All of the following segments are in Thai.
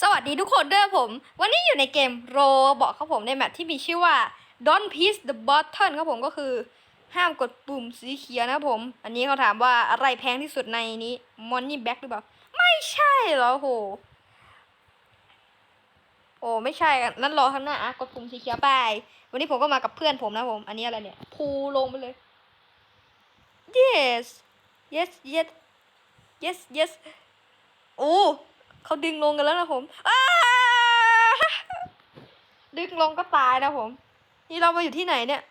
สวัสดีทุกคนด้วยผม วันนี้อยู่ในเกมโรบอกครับผมในแมปที่มีชื่อว่า Don't Press the Button ครับผมก็คือ ห้ามกดปุ่มสีเขียวนะครับผม อันนี้เขาถามว่าอะไรแพงที่สุดในนี้ Money Back หรือเปล่า ไม่ใช่เหรอโห โอ้ไม่ใช่อะนั่นรอข้างหน้าอะกดปุ่มสีเขียวไป วันนี้ผมก็มากับเพื่อนผมนะผม อันนี้อะไรเนี่ยพูลงไปเลย yes yes yes yes yes โอ้ เขาดึงลงกันแล้วนะผมดึงลงก็ตายนะผม นี่เรามาอยู่ที่ไหนเนี่ย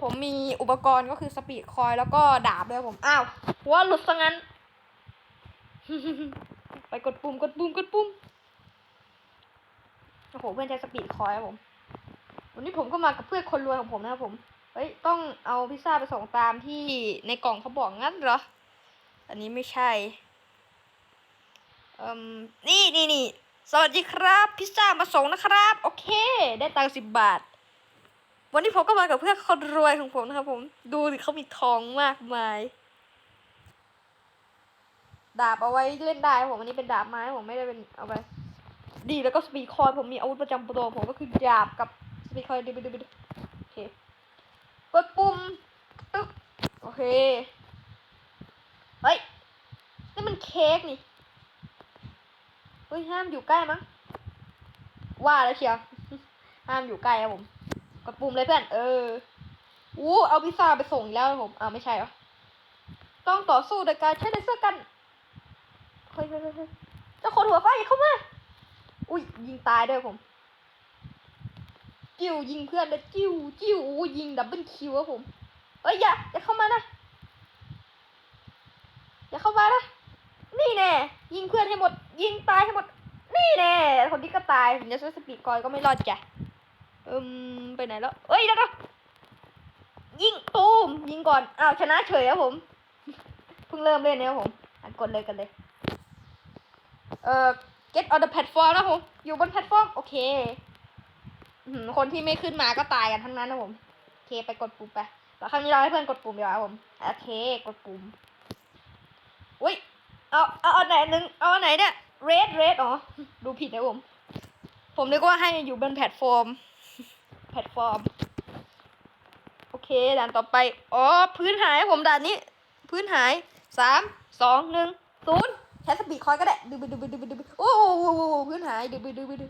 ผมมีอุปกรณ์ก็คือสปีดคอยแล้วก็ดาบด้วยผม อ้าวหัวหลุดซะงั้น ไปกดปุ่มกดปุ่มกดปุ่มโอ้โหเพื่อนใช้สปีดคอยครับผม วันนี้ผมก็มากับเพื่อนคนรวยของผมนะครับผม เฮ้ย ต้องเอาพิซซ่าไปส่งตามที่ในกล่องเขาบอกงั้นเหรอ อันนี้ไม่ใช่ อ่มนี่นี่นี่สวัสดีครับ พิซซ่ามาส่งนะครับ โอเค ได้ตังค์สิบบาท วันนี้ผมก็มากับเพื่อนคนรวยของผมนะครับผม ดูดิเขามีทองมากมาย ดาบเอาไว้เล่นได้ผมอันนี้เป็นดาบไม้ผมไม่ได้เป็นเอาไป ดีแล้วก็สปีดคอยผมมีอาวุธประจำตัวผมก็คือดาบกับสปีดคอยดูดูดูดูโอเคกดปุ่มตึ๊กโอเค เฮ้ยนี่มันเค้กนี่ เฮ้ยห้ามอยู่ใกล้มั้ง ว่าแล้วเชียว ห้ามอยู่ใกล้ครับผม กดปุ่มเลยเพื่อน เอออู้เอาพิซซ่าไปส่งแล้วผมอ้าวไม่ใช่เหรอ ต้องต่อสู้โดยการใช้เลเซอร์กันเฮ้ยเฮ้ยเฮ้ยเจ้าคนหัวฟาอย่าเข้ามา อุ้ยยิงตายด้วยผม จิ้วยิงเพื่อนเลยจิ้วจิ้วอู้ยิงดับเบิลคิวครับผม เอ้ยอย่าอย่าเข้ามานะ อย่าเข้ามานะ นี่แน่ ยิงเพื่อนให้หมด ยิงตายให้หมด นี่แน่คนนี้ก็ตายถึงจะใช้สปีดกอยก็ไม่รอดจ้ะอิมไปไหนแล้วเอ้ยเดี๋ยวยิงตูมยิงก่อนอ้าวชนะเฉยครับผมเพิ่งเริ่มเล่นเนี่ยครับผมอะกดเลยกันเลยเอ่อ get on the platform นะผมอยู่บนแพลตฟอร์มโอเคคนที่ไม่ขึ้นมาก็ตายกันทั้งนั้นนะผมโอเคไปกดปุ่มไปแล้วครั้งนี้เราให้เพื่อนกดปุ่มดีกว่าผมโอเคกดปุ่มอุ้ย เอาเอาเอาไหนหนึ่งเอาไหนเนี่ย red red อ๋อ ดูผิดนะผม ผมนึกว่าให้อยู่บนแพลตฟอร์ม แพลตฟอร์ม โอเค ด่านต่อไป อ๋อ พื้นหายผมด่านนี้ พื้นหายสามสองหนึ่งศูนย์ใช้สปีดคอยก็ได้ดูบดูบดูบดูบโอ้โหพื้นหายดูบดูบดู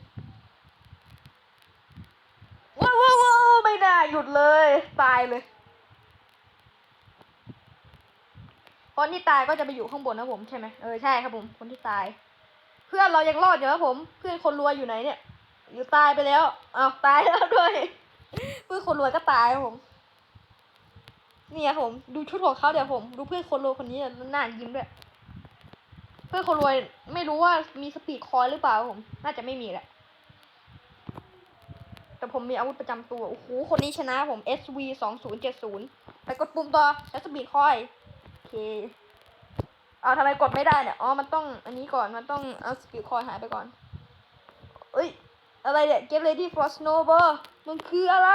ว้าวว้าวว้าวไม่ได้หยุดเลย ตายเลย คนที่ตายก็จะไปอยู่ข้างบนนะผมใช่ไหมเออใช่ครับผม คนที่ตาย เพื่อนเรายังรอดอยู่ครับผม เพื่อนคนรวยอยู่ไหนเนี่ย อยู่ตายไปแล้วอ้าวตายแล้วด้วย เพื่อนคนรวยก็ตายครับผมนี่ครับผมดูชุดของเขาเดี๋ยวผม ดูเพื่อนคนรวยคนนี้น่ายิ้มด้วยเพื่อนคนรวยไม่รู้ว่ามีสปีดคอยหรือเปล่าผม น่าจะไม่มีแหละ แต่ผมมีอาวุธประจำตัว โอ้โห คนนี้ชนะผม SV สองศูนย์เจ็ดศูนย์ไปกดปุ่มต่อใช้สปีดคอย เคเอาทำไมกดไม่ได้เนี่ย อ๋อ มันต้องอันนี้ก่อน มันต้องเอาสปีดคอยหายไปก่อน เอ้ย อะไรเนี่ย get ready for snowball มันคืออะไร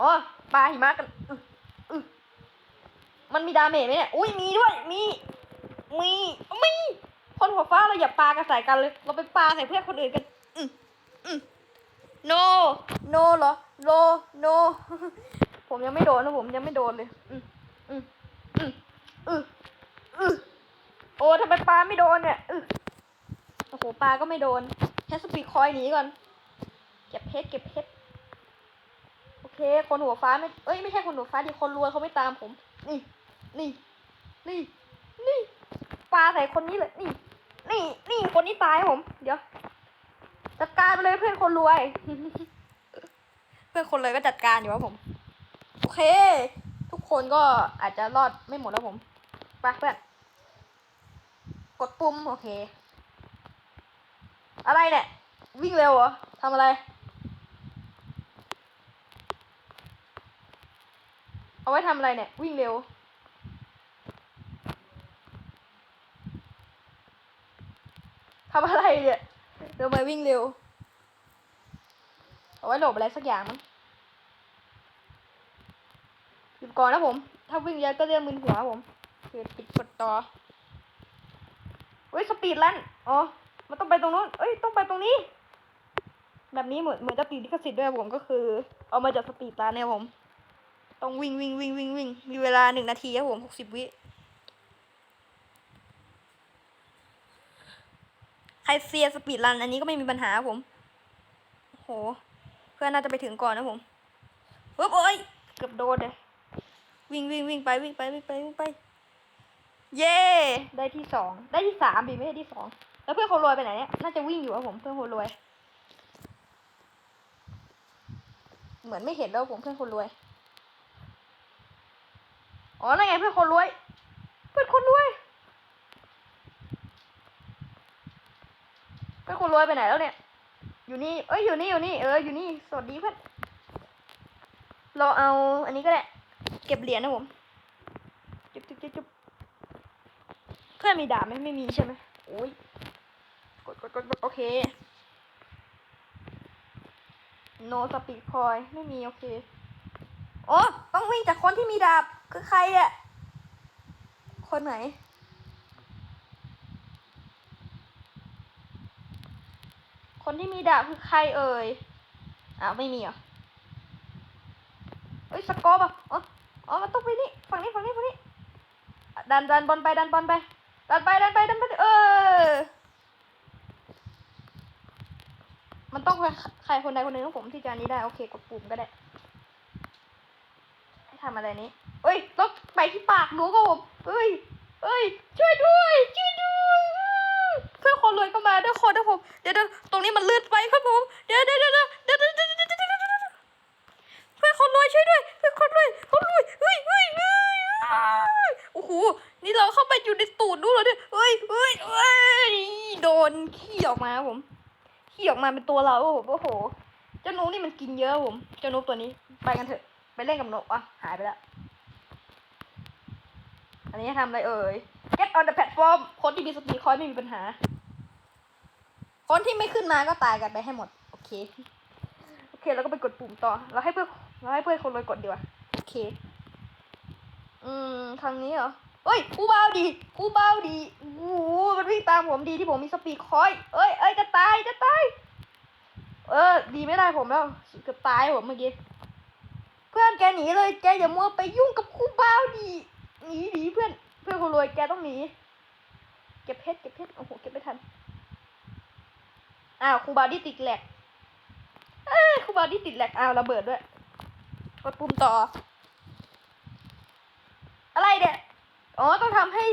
อ๋อ ปลาหิมะกัน มันมีดาเมจไหมเนี่ย อุ้ย มีด้วย มี มี มี คนหัวฟ้าเราอย่าปากันใส่กันเลย เราไปปาใส่เพื่อนคนอื่นกัน อืมอืม no no เหรอ no no ผมยังไม่โดนนะผมยังไม่โดนเลย อืม อืมอืมอืออือโอ้ทำไมปลาไม่โดนเนี่ยอือโอ้โหปลาก็ไม่โดนแค่สปีดคอยหนีก่อน เก็บเพชรเก็บเพชรโอเค คนหัวฟ้าไม่เอ้ยไม่ใช่คนหัวฟ้าดิคนรวยเขาไม่ตามผม นี่ นี่ นี่ นี่ปลาใส่คนนี้เลย นี่ นี่นี่คนนี้ตายผม เดี๋ยวจัดการไปเลยเพื่อนคนรวย เพื่อนคนรวยก็จัดการอยู่ครับผม โอเค คนก็อาจจะรอดไม่หมดแล้วผมไปเพื่อนกดปุ่มโอเค อะไรเนี่ย วิ่งเร็วเหรอทำอะไร เอาไว้ทำอะไรเนี่ย วิ่งเร็ว ทำอะไรเนี่ยเดี๋ยวมาวิ่งเร็ว เอาไว้หลบอะไรสักอย่างมั้ง หยุดก่อนนะผม ถ้าวิ่งเยอะก็เรียกมึนหัวผมคือปิดกดต่อเฮ้ยสปีดลันอ๋อ มันต้องไปตรงนู้นเอ้ยต้องไปตรงนี้ แบบนี้เหมือนเหมือนจะติดลิขสิทธิ์ด้วยผมก็คือ เอามาจากสปีดลันเนี่ยผม ต้องวิ่งวิ่งวิ่งวิ่งวิ่งมีเวลาหนึ่งนาทีครับผมหกสิบวิใครเซียสปีดรันอันนี้ก็ไม่มีปัญหาผมโอ้โห เพื่อนน่าจะไปถึงก่อนนะผมปึ๊บโอ้ยเกือบโดนเลย วิ่งวิ่งวิ่งไปวิ่งไปวิ่งไปวิ่งไป เย้ได้ที่สองได้ที่สามบีไม่ใช่ที่สองแล้วเพื่อนคนรวยไปไหนเนี่ยน่าจะวิ่งอยู่ครับผมเพื่อนคนรวย เหมือนไม่เห็นแล้วผมเพื่อนคนรวยอ๋อนั่นไงเพื่อนคนรวย เพื่อนคนรวย เพื่อนคนรวยไปไหนแล้วเนี่ย อยู่นี่ เอ้ยอยู่นี่อยู่นี่เอออยู่นี่สวัสดีเพื่อนเราเอาอันนี้ก็ได้ ก็บเหรียญนะผมจุ๊บจุ๊บจุ๊บจุ๊บเพื่อนมีดาบไหมไม่มีใช่ไหมโอ้ยกดกดกดกดโอเค โนสปีดคอยไม่มีโอเค โอ้ต้องวิ่งจากคนที่มีดาบคือใครอะคนไหนคนที่มีดาบคือใครเอ่ย อ้าว ไม่มีเหรอ เอ้ย สกอร์ป่ะอ๋อ อ๋อมันต้องไปนี่ฝั่งนี้ฝั่งนี้ฝั่งนี้ ดันดันบอลไปดันบอลไป ดันไปดันไปดันไปเออ มันต้องใครคนใดคนหนึ่งของผมที่จะนี้ได้โอเคกดปุ่มก็ได้ทำอะไรนี้เอ้ยต้องไปที่ปากหนูกับผมเอ้ย เอ้ย ช่วยด้วย ช่วยด้วย เพื่อคนรวยก็มาด้วยคนนะผม เดี๋ยวตรงนี้มันลื่นไปครับผม เดี๋ยวเดี๋ยวเดี๋ยวเดี๋ยวเดี๋ยว คนรวยช่วยด้วยเพื่อนคนรวยคนรวยเฮ้ยเฮ้ยเฮ้ยเฮ้ยโอ้โหนี่เราเข้าไปอยู่ในตูดดูเหรอเนี่ยเฮ้ยเฮ้ยเฮ้ยโดนขี้ออกมาครับผมขี้ออกมาเป็นตัวเราโอ้โหโอ้โหเจ้านกนี่มันกินเยอะผมเจ้านกตัวนี้ ไปกันเถอะ ไปเล่นกับนกอะหายไปแล้วอันนี้ทำอะไรเอ่ย get on the platform คนที่มีสปีคอยไม่มีปัญหา คนที่ไม่ขึ้นมาก็ตายกันไปให้หมด โอเค โอเค แล้วก็ไปกดปุ่มต่อเราให้เพื่อ นเราให้เพื่อนคนรวยกดดีกว่าโอเค อืมทางนี้เหรอเอ้ยผู้เบาดีผู้เบาดีโอ้โหมันวิ่งตามผมดีที่ผมมีสปีดคอยเอ้ยเอ้ยจะตายจะตายเออ ดีไม่ได้ผมแล้วเกือบตายผมเมื่อกี้เพื่อนแกหนีเลยแกอย่ามัวไปยุ่งกับคู่บ้าวดีหนีหนีเพื่อนเพื่อนคนรวยแกต้องหนีเก็บเพชรเก็บเพชรโอ้โหเก็บไม่ทันอ้าวครูบาวดี้ติดแหลกเอ้ยครูบาวดี้ติดแหลกอ้าวระเบิดด้วย กดปุ่มต่อ อะไรเนี่ย อ๋อ ต้องทำให้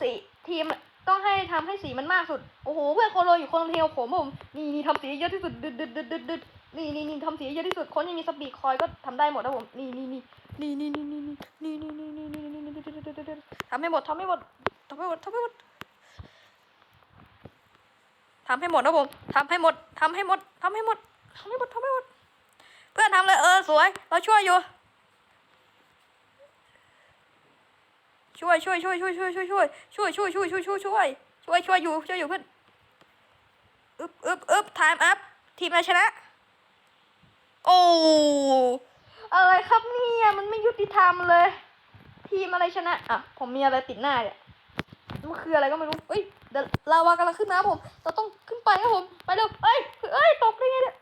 สีทีมต้องให้ทำให้สีมันมากสุด โอ้โห เพื่อนคนรวยอยู่คนเทียวผมผม นี่นี่ทำสีเยอะที่สุดดึดดึดดึดดึดดึดนี่นี่นี่ทำสีเยอะที่สุด คนที่มีสปีดคอยก็ทำได้หมดนะผมนี่นี่นี่นี่นี่นี่นี่นี่นี่นี่นี่นี่นี่นี่นี่ทำให้หมดทำให้หมดทำให้หมดทำให้หมดทำให้หมดนะผมทำให้หมดทำให้หมดทำให้หมดทำให้หมดทำให้หมด เพื่อนทำเลยเออสวย เราช่วยอยู่ ช่วยช่วยช่วยช่วยช่วยช่วยช่วยช่วยช่วยช่วยช่วยช่วยช่วยช่วยช่วยอยู่ช่วยอยู่เพื่อนอึบอึบอึบไทม์อัพทีมอะไรชนะ โอ้อะไรครับเนี่ยมันไม่ยุติธรรมเลย ทีมอะไรชนะอะผมมีอะไรติดหน้าเนี่ยมันคืออะไรก็ไม่รู้เอ้ยเดี๋ยวลาวากำลังขึ้นมาครับผม เราต้องขึ้นไปครับผม ไปเร็วเอ้ยเอ้ยตกได้ไงเนี่ย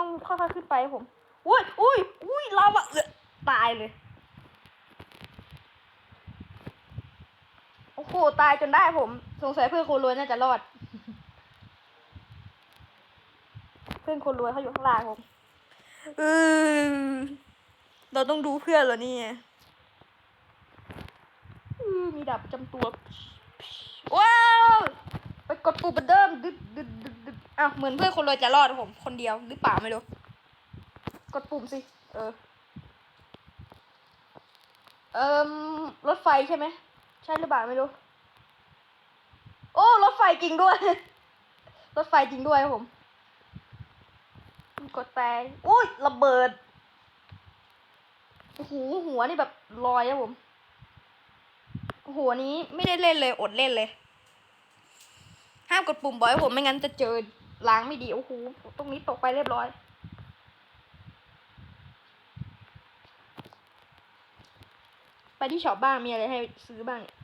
ต้องค่อยๆขึ้นไปครับผมอุ้ยอุ้ยอุ้ยลาวาเออตายเลย โอ้โห ตายจนได้ผม สงสัยเพื่อนคนรวยน่าจะรอด เพื่อนคนรวยเขาอยู่ข้างล่างผมเออเราต้องดูเพื่อนเหรอเนี่ยอือมีดาบประจำตัว ว้าว ไปกดปุ่มเหมือนเดิมดึดดึดดึดดึด อ้าวเหมือนเพื่อนคนรวยจะรอดผม คนเดียวหรือเปล่าไม่รู้ กดปุ่มสิ เออ เอ่มรถไฟใช่ไหม ใช่หรือเปล่าไม่รู้ โอ้รถไฟจริงด้วย รถไฟจริงด้วยผมกดไปอุ้ยระเบิดโอ้โหหัวนี่แบบลอยครับผมหัวนี้ไม่ได้เล่นเลยอดเล่นเลย ห้ามกดปุ่มบ่อยผมไม่งั้นจะเจอ ล้างไม่ดี โอ้โห ตรงนี้ตกไปเรียบร้อย ไปที่ช็อปบ้าง มีอะไรให้ซื้อบ้างเนี่ย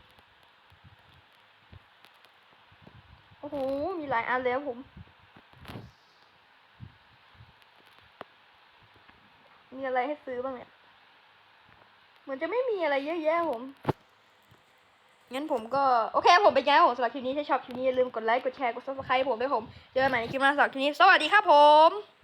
อ้โห มีหลายอันเลยครับผม มีอะไรให้ซื้อบ้างเนี่ย เหมือนจะไม่มีอะไรเยอะแยะผม งั้นผมก็โอเคผมไปย้ายผมสำหรับคลิปนี้ถ้าชอบคลิปนี้อย่าลืมกดไลค์กดแชร์กดซับสไครต์ผมด้วยผมเจอกันใหม่ในคลิปหน้าสำหรับคลิปนี้สวัสดีครับผม